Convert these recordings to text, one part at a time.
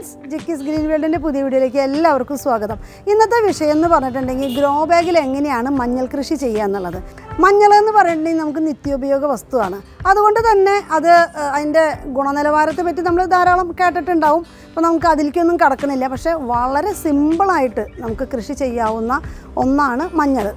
Friends ജിക്കിസ് green വേൾഡിന്റെ പുതിയ വീഡിയോയിലേക്ക് എല്ലാവർക്കും സ്വാഗതം. ഇന്നത്തെ വിഷയം എന്ന് പറഞ്ഞിട്ടുണ്ടെങ്കിൽ ഗ്രോ ബാഗിൽ എങ്ങനെയാണ് മഞ്ഞൾ കൃഷി ചെയ്യുക എന്നുള്ളത്. മഞ്ഞൾ എന്ന് പറഞ്ഞിട്ടുണ്ടെങ്കിൽ നമുക്ക് നിത്യോപയോഗ വസ്തുവാണ്. അതുകൊണ്ട് തന്നെ അത് അതിന്റെ ഗുണനിലവാരത്തെ പറ്റി നമ്മൾ ധാരാളം കേട്ടിട്ടുണ്ടാവും. അപ്പോൾ നമുക്ക് അതിലേക്കൊന്നും കടക്കണില്ല പക്ഷേ വളരെ സിമ്പിളായിട്ട് നമുക്ക് കൃഷി ചെയ്യാവുന്ന ഒന്നാണ് മഞ്ഞൾ.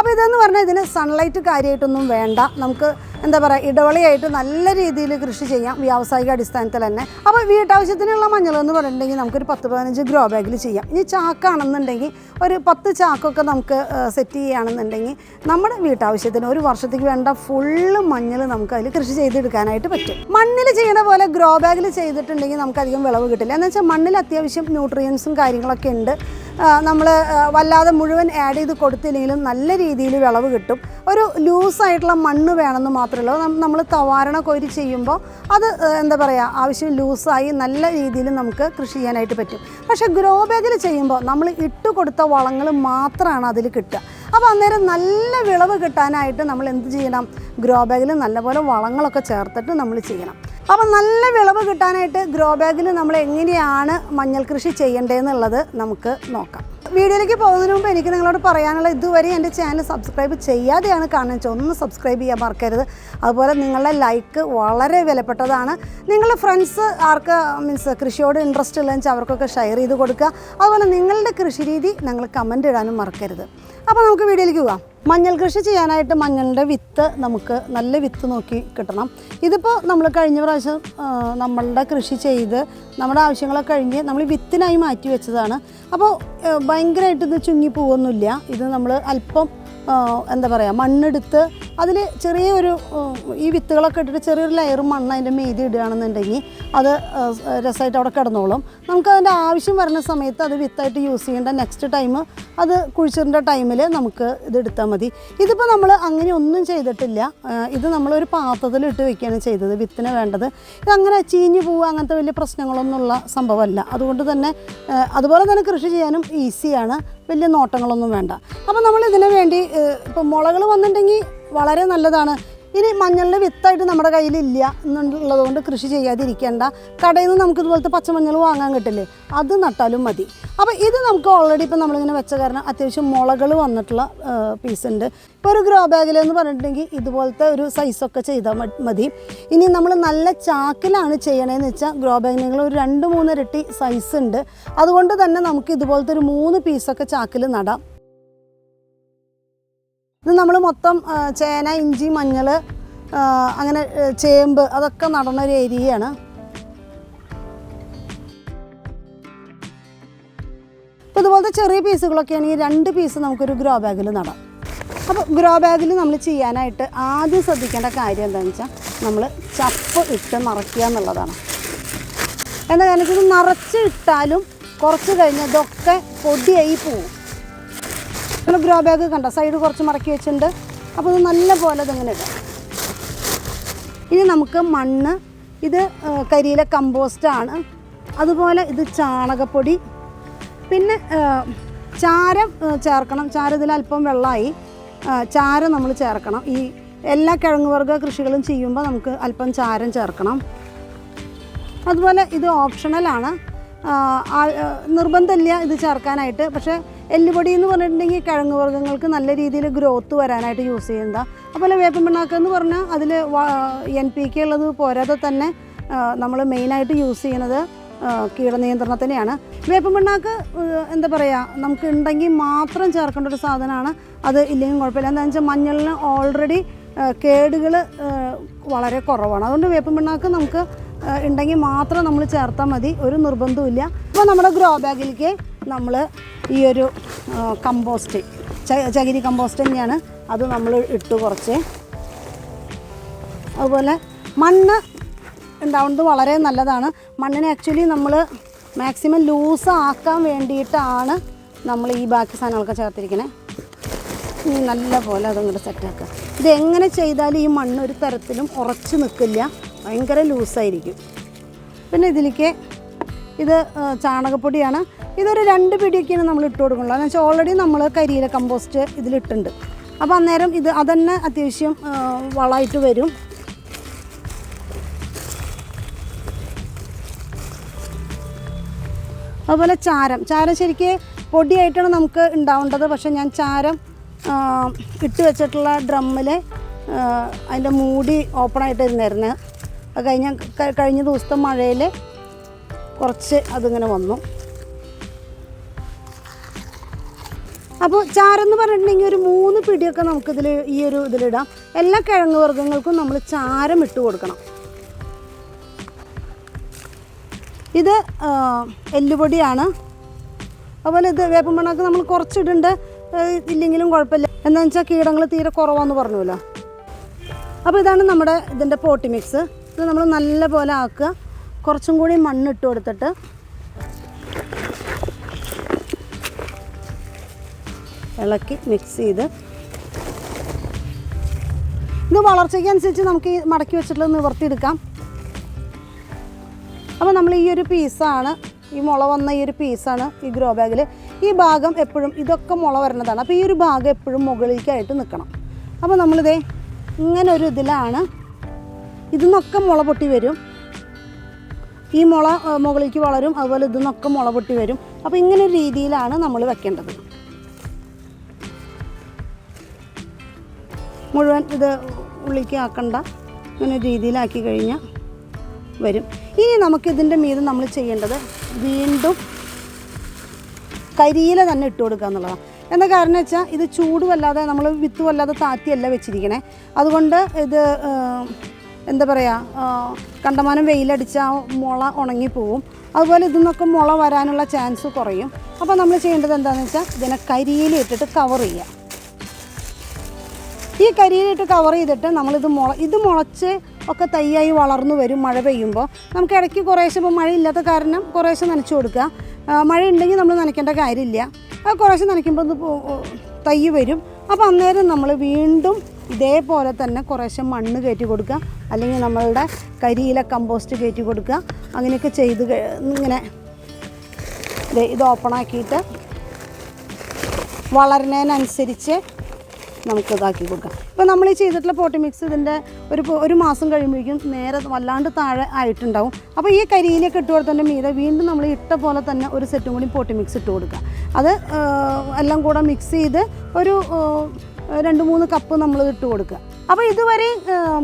അപ്പോൾ ഇതെന്ന് പറഞ്ഞാൽ ഇതിന് സൺലൈറ്റ് കാര്യമായിട്ടൊന്നും വേണ്ട. നമുക്ക് എന്താ പറയുക ഇടവളിയായിട്ട് നല്ല രീതിയിൽ കൃഷി ചെയ്യാം വ്യാവസായിക അടിസ്ഥാനത്തിൽ തന്നെ. അപ്പോൾ വീട്ടാവശ്യത്തിനുള്ള മഞ്ഞൾ എന്ന് പറഞ്ഞിട്ടുണ്ടെങ്കിൽ നമുക്കൊരു പത്ത് പതിനഞ്ച് ഗ്രോ ബാഗിൽ ചെയ്യാം. ഇനി ചാക്കാണെന്നുണ്ടെങ്കിൽ ഒരു പത്ത് ചാക്കൊക്കെ നമുക്ക് സെറ്റ് ചെയ്യുകയാണെന്നുണ്ടെങ്കിൽ നമ്മുടെ വീട്ടാവശ്യത്തിന് ഒരു വർഷത്തേക്ക് വേണ്ട ഫുള്ള് മഞ്ഞൾ നമുക്ക് അതിൽ കൃഷി ചെയ്തെടുക്കാനായിട്ട് പറ്റും. മണ്ണിൽ ചെയ്യണ പോലെ ഗ്രോ ബാഗിൽ ചെയ്തിട്ടുണ്ടെങ്കിൽ നമുക്ക് അധികം വിളവ് കിട്ടില്ല. എന്ന് വെച്ചാൽ മണ്ണിൽ അത്യാവശ്യം ന്യൂട്രിയൻസും കാര്യങ്ങളൊക്കെ ഉണ്ട്. നമ്മൾ വല്ലാതെ മുഴുവൻ ആഡ് ചെയ്ത് കൊടുത്തില്ലെങ്കിലും നല്ല രീതിയിൽ വിളവ് കിട്ടും. ഒരു ലൂസായിട്ടുള്ള മണ്ണ് വേണമെന്ന് മാത്രമല്ല നമ്മൾ തവാരണ കൊരി ചെയ്യുമ്പോൾ അത് എന്താ പറയുക ആവശ്യം ലൂസായി നല്ല രീതിയിൽ നമുക്ക് കൃഷി ചെയ്യാനായിട്ട് പറ്റും. പക്ഷേ ഗ്രോ ബാഗിൽ ചെയ്യുമ്പോൾ നമ്മൾ ഇട്ട് കൊടുത്ത വളങ്ങൾ മാത്രമാണ് അതിൽ കിട്ടുക. അപ്പോൾ അന്നേരം നല്ല വിളവ് കിട്ടാനായിട്ട് നമ്മൾ എന്ത് ചെയ്യണം? ഗ്രോ ബാഗിൽ നല്ലപോലെ വളങ്ങളൊക്കെ ചേർത്തിട്ട് നമ്മൾ ചെയ്യണം. അപ്പം നല്ല വിളവ് കിട്ടാനായിട്ട് ഗ്രോ ബാഗിൽ നമ്മൾ എങ്ങനെയാണ് മഞ്ഞൾ കൃഷി ചെയ്യേണ്ടതെന്നുള്ളത് നമുക്ക് നോക്കാം. വീഡിയോയിലേക്ക് പോകുന്നതിന് മുമ്പ് എനിക്ക് നിങ്ങളോട് പറയാനുള്ള ഇതുവരെ എന്റെ ചാനൽ സബ്സ്ക്രൈബ് ചെയ്യാതെയാണ് കാണുന്നത്. ഒന്ന് സബ്സ്ക്രൈബ് ചെയ്യാൻ മറക്കരുത്. അതുപോലെ നിങ്ങളുടെ ലൈക്ക് വളരെ വിലപ്പെട്ടതാണ്. നിങ്ങളുടെ ഫ്രണ്ട്സ് ആർക്ക് മീൻസ് കൃഷിയോട് ഇൻട്രസ്റ്റ് ഉള്ളതെന്ന് വെച്ചാൽ അവർക്കൊക്കെ ഷെയർ ചെയ്ത് കൊടുക്കുക. അതുപോലെ നിങ്ങളുടെ കൃഷി രീതി നിങ്ങൾ കമന്റ് ഇടാനും മറക്കരുത്. അപ്പോൾ നമുക്ക് വീഡിയോയിലേക്ക് പോകാം. മഞ്ഞൾ കൃഷി ചെയ്യാനായിട്ട് മഞ്ഞളിന്റെ വിത്ത് നമുക്ക് നല്ല വിത്ത് നോക്കി കിട്ടണം. ഇതിപ്പോൾ നമ്മൾ കഴിഞ്ഞ പ്രാവശ്യം നമ്മളുടെ കൃഷി ചെയ്ത് നമ്മുടെ ആവശ്യങ്ങളൊക്കെ കഴിഞ്ഞ് നമ്മൾ വിത്തിനായി മാറ്റി വെച്ചതാണ്. അപ്പോൾ ഭയങ്കരമായിട്ട് ഇത് ചുങ്ങി പോവൊന്നുമില്ല ഇത് നമ്മൾ അല്പം എന്താ പറയുക മണ്ണെടുത്ത് അതിൽ ചെറിയൊരു ഈ വിത്തുകളൊക്കെ ഇട്ടിട്ട് ചെറിയൊരു ലെയർ മണ്ണ് അതിന്റെ മീതി ഇടുകയാണെന്നുണ്ടെങ്കിൽ അത് രസമായിട്ട് അവിടെ കിടന്നോളും. നമുക്ക് അതിന്റെ ആവശ്യം വരുന്ന സമയത്ത് അത് വിത്തായിട്ട് യൂസ് ചെയ്യേണ്ട നെക്സ്റ്റ് ടൈം അത് കുഴിച്ചിടേണ്ട ടൈമിൽ നമുക്ക് ഇത് എടുത്താൽ മതി. ഇതിപ്പോൾ നമ്മൾ അങ്ങനെ ഒന്നും ചെയ്തിട്ടില്ല. ഇത് നമ്മളൊരു പാത്രത്തിൽ ഇട്ട് വെക്കുകയാണ് ചെയ്തത് വിത്തിന് വേണ്ടത്. ഇത് അങ്ങനെ ചീഞ്ഞു പോവുക അങ്ങനത്തെ വലിയ പ്രശ്നങ്ങളൊന്നും ഉള്ള സംഭവമല്ല. അതുകൊണ്ട് തന്നെ അതുപോലെ തന്നെ കൃഷി ചെയ്യാനും ഈസിയാണ് വലിയ നോട്ടങ്ങളൊന്നും വേണ്ട. അപ്പോൾ നമ്മൾ ഇതിനു വേണ്ടി ഇപ്പോൾ മുളകൾ വന്നിട്ടുണ്ടെങ്കിൽ വളരെ നല്ലതാണ്. ഇനി മഞ്ഞളിന്റെ വിത്തായിട്ട് നമ്മുടെ കയ്യിലില്ല എന്നുള്ളത് കൊണ്ട് കൃഷി ചെയ്യാതിരിക്കേണ്ട. കടയിൽ നിന്ന് നമുക്ക് ഇതുപോലത്തെ പച്ചമഞ്ഞൾ വാങ്ങാൻ കിട്ടില്ലേ? അത് നട്ടാലും മതി. അപ്പോൾ ഇത് നമുക്ക് ഓൾറെഡി ഇപ്പോൾ നമ്മളിങ്ങനെ വെച്ച കാരണം അത്യാവശ്യം മുളകൾ വന്നിട്ടുള്ള പീസ് ഉണ്ട്. ഇപ്പോൾ ഒരു ഗ്രോ ബാഗിൽ എന്ന് പറഞ്ഞിട്ടുണ്ടെങ്കിൽ ഇതുപോലത്തെ ഒരു സൈസൊക്കെ ചെയ്താൽ മതി. ഇനി നമ്മൾ നല്ല ചാക്കിലാണ് ചെയ്യണതെന്ന് വെച്ചാൽ ഗ്രോ ബാഗിനുകൾ ഒരു രണ്ട് മൂന്നിരട്ടി സൈസ് ഉണ്ട്. അതുകൊണ്ട് തന്നെ നമുക്ക് ഇതുപോലത്തെ ഒരു മൂന്ന് പീസൊക്കെ ചാക്കിൽ നടാം. ഇത് നമ്മൾ മൊത്തം ചേന ഇഞ്ചി മഞ്ഞൾ അങ്ങനെ ചേമ്പ് അതൊക്കെ നടണ ഒരു ഏരിയയാണ്. അപ്പോൾ ഇതുപോലത്തെ ചെറിയ പീസുകളൊക്കെ ഈ രണ്ട് പീസ് നമുക്കൊരു ഗ്രോ ബാഗിൽ നടാം. അപ്പോൾ ഗ്രോ ബാഗിൽ നമ്മൾ ചെയ്യാനായിട്ട് ആദ്യം ശ്രദ്ധിക്കേണ്ട കാര്യം എന്താണെന്ന് വെച്ചാൽ നമ്മൾ ചപ്പ് ഇട്ട് നിറയ്ക്കുക എന്നുള്ളതാണ്. എന്താ കാരണം വെച്ചാൽ നിറച്ച് ഇട്ടാലും കുറച്ച് കഴിഞ്ഞ് ഇതൊക്കെ പൊടിയായി പോവും. നമ്മൾ ഗ്രോ ബാഗ് കണ്ട? സൈഡ് കുറച്ച് മറക്കി വെച്ചിട്ടുണ്ട്. അപ്പോൾ ഇത് നല്ല പോലെ ഇതിങ്ങനെ ഇടാം. ഇനി നമുക്ക് മണ്ണ് ഇത് കരിയിലെ കമ്പോസ്റ്റാണ് അതുപോലെ ഇത് ചാണകപ്പൊടി പിന്നെ ചാരം ചേർക്കണം. ചാരം ഇതിൽ അല്പം വെള്ളമായി. ചാരം നമ്മൾ ചേർക്കണം. ഈ എല്ലാ കിഴങ്ങ് കിഴങ്ങുവർഗ കൃഷികളും ചെയ്യുമ്പോൾ നമുക്ക് അല്പം ചാരം ചേർക്കണം. അതുപോലെ ഇത് ഓപ്ഷണലാണ് നിർബന്ധമില്ല ഇത് ചേർക്കാനായിട്ട്. പക്ഷേ എല്ലുപൊടി എന്ന് പറഞ്ഞിട്ടുണ്ടെങ്കിൽ കിഴങ്ങ് വർഗങ്ങൾക്ക് നല്ല രീതിയിൽ ഗ്രോത്ത് വരാനായിട്ട് യൂസ് ചെയ്യുന്നതാണ് അതുപോലെ വേപ്പൻ പിണ്ണാക്ക് എന്ന് പറഞ്ഞാൽ അതിൽ എൻ പി കെ ഉള്ളത് പോരാതെ തന്നെ നമ്മൾ മെയിനായിട്ട് യൂസ് ചെയ്യുന്നത് കീടനിയന്ത്രണത്തിനെയാണ് വേപ്പൻ പിണ്ണാക്ക് എന്താ പറയുക നമുക്ക് ഉണ്ടെങ്കിൽ മാത്രം ചേർക്കേണ്ട ഒരു സാധനമാണ്. അത് ഇല്ലെങ്കിൽ കുഴപ്പമില്ല. എന്താണെന്ന് വെച്ചാൽ മഞ്ഞളിന് ഓൾറെഡി കേടുകൾ വളരെ കുറവാണ്. അതുകൊണ്ട് വേപ്പൻ പിണ്ണാക്ക് നമുക്ക് ഉണ്ടെങ്കിൽ മാത്രം നമ്മൾ ചേർത്താൽ മതി. ഒരു നിർബന്ധവുമില്ല. അപ്പോൾ നമ്മുടെ ഗ്രോ ബാഗിലേക്ക് നമ്മൾ ഈ ഒരു കമ്പോസ്റ്റ് ചകിരി കമ്പോസ്റ്റ് തന്നെയാണ് അത് നമ്മൾ ഇട്ട് കുറച്ച്. അതുപോലെ മണ്ണ് ഉണ്ടാവുന്നത് വളരെ നല്ലതാണ്. മണ്ണിനെ ആക്ച്വലി നമ്മൾ മാക്സിമം ലൂസ് ആക്കാൻ വേണ്ടിയിട്ടാണ് നമ്മൾ ഈ ബാക്കി സാധനങ്ങളൊക്കെ ചേർത്തിരിക്കുന്നത് നല്ല പോലെ അതങ്ങോട്ട് സെറ്റാക്കുക ഇതെങ്ങനെ ചെയ്താലും ഈ മണ്ണ് ഒരു തരത്തിലും ഉറച്ചു നിൽക്കില്ല. ഭയങ്കര ലൂസായിരിക്കും. പിന്നെ ഇതിലേക്ക് ഇത് ചാണകപ്പൊടിയാണ്. ഇതൊരു രണ്ട് പിടിയൊക്കെയാണ് നമ്മൾ ഇട്ട് കൊടുക്കുന്നത്. വെച്ചാൽ ഓൾറെഡി നമ്മൾ കരിയില കമ്പോസ്റ്റ് ഇതിലിട്ടുണ്ട്. അപ്പോൾ അന്നേരം ഇത് അതന്നെ അത്യാവശ്യം വളമായിട്ട് വരും. അതുപോലെ ചാരം. ചാരം ശരിക്ക് പൊടിയായിട്ടാണ് നമുക്ക് ഉണ്ടാവേണ്ടത്. പക്ഷേ ഞാൻ ചാരം ഇട്ട് വെച്ചിട്ടുള്ള ഡ്രമ്മിൽ അതിന്റെ മൂടി അത് കഴിഞ്ഞ കഴിഞ്ഞ ദിവസത്തെ മഴയിൽ കുറച്ച് അതിങ്ങനെ വന്നു. അപ്പോൾ ചാരം എന്ന് പറഞ്ഞിട്ടുണ്ടെങ്കിൽ ഒരു മൂന്ന് പിടിയൊക്കെ നമുക്കിതിൽ ഈ ഒരു ഇതിലിടാം. എല്ലാ കിഴങ്ങ് വർഗങ്ങൾക്കും നമ്മൾ ചാരം ഇട്ട് കൊടുക്കണം. ഇത് എല്ലുപൊടിയാണ്. അതുപോലെ ഇത് വേപ്പമണ്ണൊക്കെ നമ്മൾ കുറച്ചിടുണ്ട് ഇല്ലെങ്കിലും കുഴപ്പമില്ല. എന്താണെന്ന് വെച്ചാൽ കീടങ്ങൾ തീരെ കുറവാന്ന് പറഞ്ഞല്ലോ അപ്പോൾ ഇതാണ് നമ്മുടെ ഇതിന്റെ പോട്ടി മിക്സ് ഇത് നമ്മൾ നല്ല പോലെ ആക്കുക. കുറച്ചും കൂടി മണ്ണിട്ട് കൊടുത്തിട്ട്. ഇളക്കി മിക്സ് ചെയ്ത്. ഇത് വളർച്ചയ്ക്കനുസരിച്ച് നമുക്ക് ഈ മടക്കി വെച്ചിട്ടുള്ളത് നിവർത്തിയെടുക്കാം. അപ്പോൾ നമ്മൾ ഈ ഒരു പീസാണ് ഈ മുള വന്ന ഈ ഒരു പീസാണ് ഈ ഗ്രോ ബാഗിൽ ഈ ഭാഗം എപ്പോഴും ഇതൊക്കെ മുള വരുന്നതാണ് അപ്പോൾ ഈ ഒരു ഭാഗം എപ്പോഴും മുകളിലേക്കായിട്ട് നിൽക്കണം അപ്പോൾ നമ്മളിതേ ഇങ്ങനെ ഒരു ഇതിലാണ് ഇതിന്നൊക്കെ മുള പൊട്ടി വരും. ഈ മുള മുകളിലേക്ക് വളരും അതുപോലെ ഇതിന്നൊക്കെ മുള പൊട്ടി വരും. അപ്പോൾ ഇങ്ങനെ ഒരു രീതിയിലാണ് നമ്മൾ വെക്കേണ്ടത്. മുഴുവൻ ഇത് ഉള്ളിലേക്ക് ആക്കണ്ട. ഇങ്ങനെ രീതിയിലാക്കി കഴിഞ്ഞാൽ വരും. ഇനി നമുക്കിതിന്റെ മീതെ നമ്മൾ ചെയ്യേണ്ടത് വീണ്ടും കരിയില തന്നെ ഇട്ട് കൊടുക്കുക എന്നുള്ളതാണ് എന്താ കാരണം വെച്ചാൽ ഇത് ചൂടുമല്ലാതെ നമ്മൾ വിത്തുമല്ലാതെ താത്തിയല്ല വെച്ചിരിക്കണേ. അതുകൊണ്ട് ഇത് എന്താ പറയുക കണ്ടമാനം വെയിലടിച്ചാൽ ആ മുള ഉണങ്ങിപ്പോവും. അതുപോലെ ഇതിന്നൊക്കെ മുള വരാനുള്ള ചാൻസ് കുറയും. അപ്പോൾ നമ്മൾ ചെയ്യേണ്ടത് എന്താണെന്ന് വെച്ചാൽ ഇതിനെ കരിയിലിട്ടിട്ട് കവർ ചെയ്യുക ഈ കരിയിലിട്ട് കവർ ചെയ്തിട്ട് നമ്മളിത് മുള ഇത് മുളച്ച് ഒക്കെ തൈയായി വളർന്നു വരും മഴ പെയ്യുമ്പോൾ നമുക്ക് ഇടയ്ക്ക് കുറേശ്ശെ ഇപ്പോൾ മഴയില്ലാത്ത കാരണം കുറേശ്ശെ നനച്ചു കൊടുക്കുക. മഴ ഉണ്ടെങ്കിൽ നമ്മൾ നനയ്ക്കേണ്ട കാര്യമില്ല. അത് കുറേശ്ശെ നനയ്ക്കുമ്പോൾ തൈ വരും. അപ്പോൾ അന്നേരം നമ്മൾ വീണ്ടും ഇതേപോലെ തന്നെ കുറേശ്ശെ മണ്ണ് കയറ്റി കൊടുക്കുക. അല്ലെങ്കിൽ നമ്മളുടെ കരിയില കമ്പോസ്റ്റ് കയറ്റി കൊടുക്കുക. അങ്ങനെയൊക്കെ ചെയ്ത് ഇങ്ങനെ ഇത് ഓപ്പൺ ആക്കിയിട്ട് വളരുന്നതിനനുസരിച്ച് നമുക്ക് ഇതാക്കി കൊടുക്കാം. ഇപ്പോൾ നമ്മൾ ഈ ചെയ്തിട്ടുള്ള പോട്ടി മിക്സ് ഇതിന്റെ ഒരു ഒരു മാസം കഴിയുമ്പോഴേക്കും നേരെ വല്ലാണ്ട് താഴെ ആയിട്ടുണ്ടാവും. അപ്പോൾ ഈ കരിയിലൊക്കെ ഇട്ട് കൊടുത്തതിന്റെ മീതെ വീണ്ടും നമ്മൾ ഇട്ട പോലെ തന്നെ ഒരു സെറ്റും കൂടി പോട്ടി മിക്സ് ഇട്ട് കൊടുക്കുക. അത് എല്ലാം കൂടെ മിക്സ് ചെയ്ത് ഒരു രണ്ട് മൂന്ന് കപ്പ് നമ്മൾ ഇട്ട് കൊടുക്കുക. അപ്പോൾ ഇതുവരെ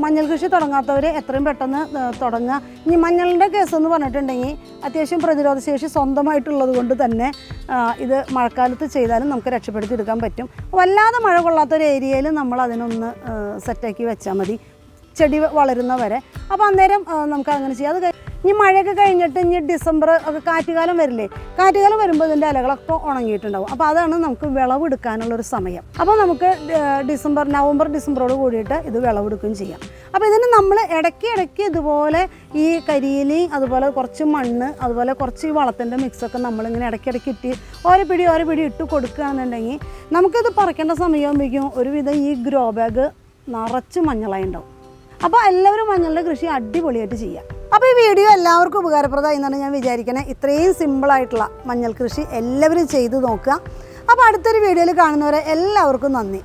മഞ്ഞൾ കൃഷി തുടങ്ങാത്തവർ എത്രയും പെട്ടെന്ന് തുടങ്ങുക. ഇനി മഞ്ഞളിന്റെ കേസ് എന്ന് പറഞ്ഞിട്ടുണ്ടെങ്കിൽ അത്യാവശ്യം പ്രതിരോധ ശേഷി സ്വന്തമായിട്ടുള്ളത് കൊണ്ട് തന്നെ ഇത് മഴക്കാലത്ത് ചെയ്താലും നമുക്ക് രക്ഷപ്പെടുത്തിയെടുക്കാൻ പറ്റും. വല്ലാതെ മഴ കൊള്ളാത്തൊരു ഏരിയയിൽ നമ്മൾ അതിനൊന്ന് സെറ്റാക്കി വെച്ചാൽ മതി. ചെടി വളരുന്ന വരെ അപ്പോൾ അന്നേരം നമുക്ക് അങ്ങനെ ചെയ്യാം. അത് ഇനി മഴയൊക്കെ കഴിഞ്ഞിട്ട് ഇനി ഡിസംബർ ഒക്കെ കാറ്റുകാലം വരില്ലേ? കാറ്റുകാലം വരുമ്പോൾ ഇതിന്റെ ഇലകളൊക്കെ ഉണങ്ങിയിട്ടുണ്ടാവും. അപ്പോൾ അതാണ് നമുക്ക് വിളവെടുക്കാനുള്ള ഒരു സമയം. അപ്പോൾ നമുക്ക് ഡിസംബർ നവംബർ ഡിസംബറോട് കൂടിയിട്ട് ഇത് വിളവെടുക്കുകയും ചെയ്യാം. അപ്പോൾ ഇതിന് നമ്മൾ ഇടയ്ക്ക് ഇടയ്ക്ക് ഇതുപോലെ ഈ കരിയിലി അതുപോലെ കുറച്ച് മണ്ണ് അതുപോലെ കുറച്ച് ഈ വളത്തിന്റെ മിക്സൊക്കെ നമ്മളിങ്ങനെ ഇടയ്ക്കിടയ്ക്ക് ഇട്ട് ഓരോ പിടി ഓരോ പിടി ഇട്ട് കൊടുക്കുകയാണെന്നുണ്ടെങ്കിൽ നമുക്കിത് പറിക്കേണ്ട സമയമാകുമ്പോഴേക്കും ഒരുവിധം ഈ ഗ്രോ ബാഗ് നിറച്ച് മഞ്ഞളായി ഉണ്ടാവും. അപ്പോൾ എല്ലാവരും മഞ്ഞളുടെ കൃഷി അടിപൊളിയായിട്ട് ചെയ്യാം. അപ്പോൾ ഈ വീഡിയോ എല്ലാവർക്കും ഉപകാരപ്രദമായി എന്നാണ് ഞാൻ വിചാരിക്കുന്നത് ഇത്രയും സിമ്പിളായിട്ടുള്ള മഞ്ഞൾ കൃഷി എല്ലാവരും ചെയ്തു നോക്കുക. അപ്പോൾ അടുത്തൊരു വീഡിയോയിൽ കാണുന്നവരെ എല്ലാവർക്കും നന്ദി.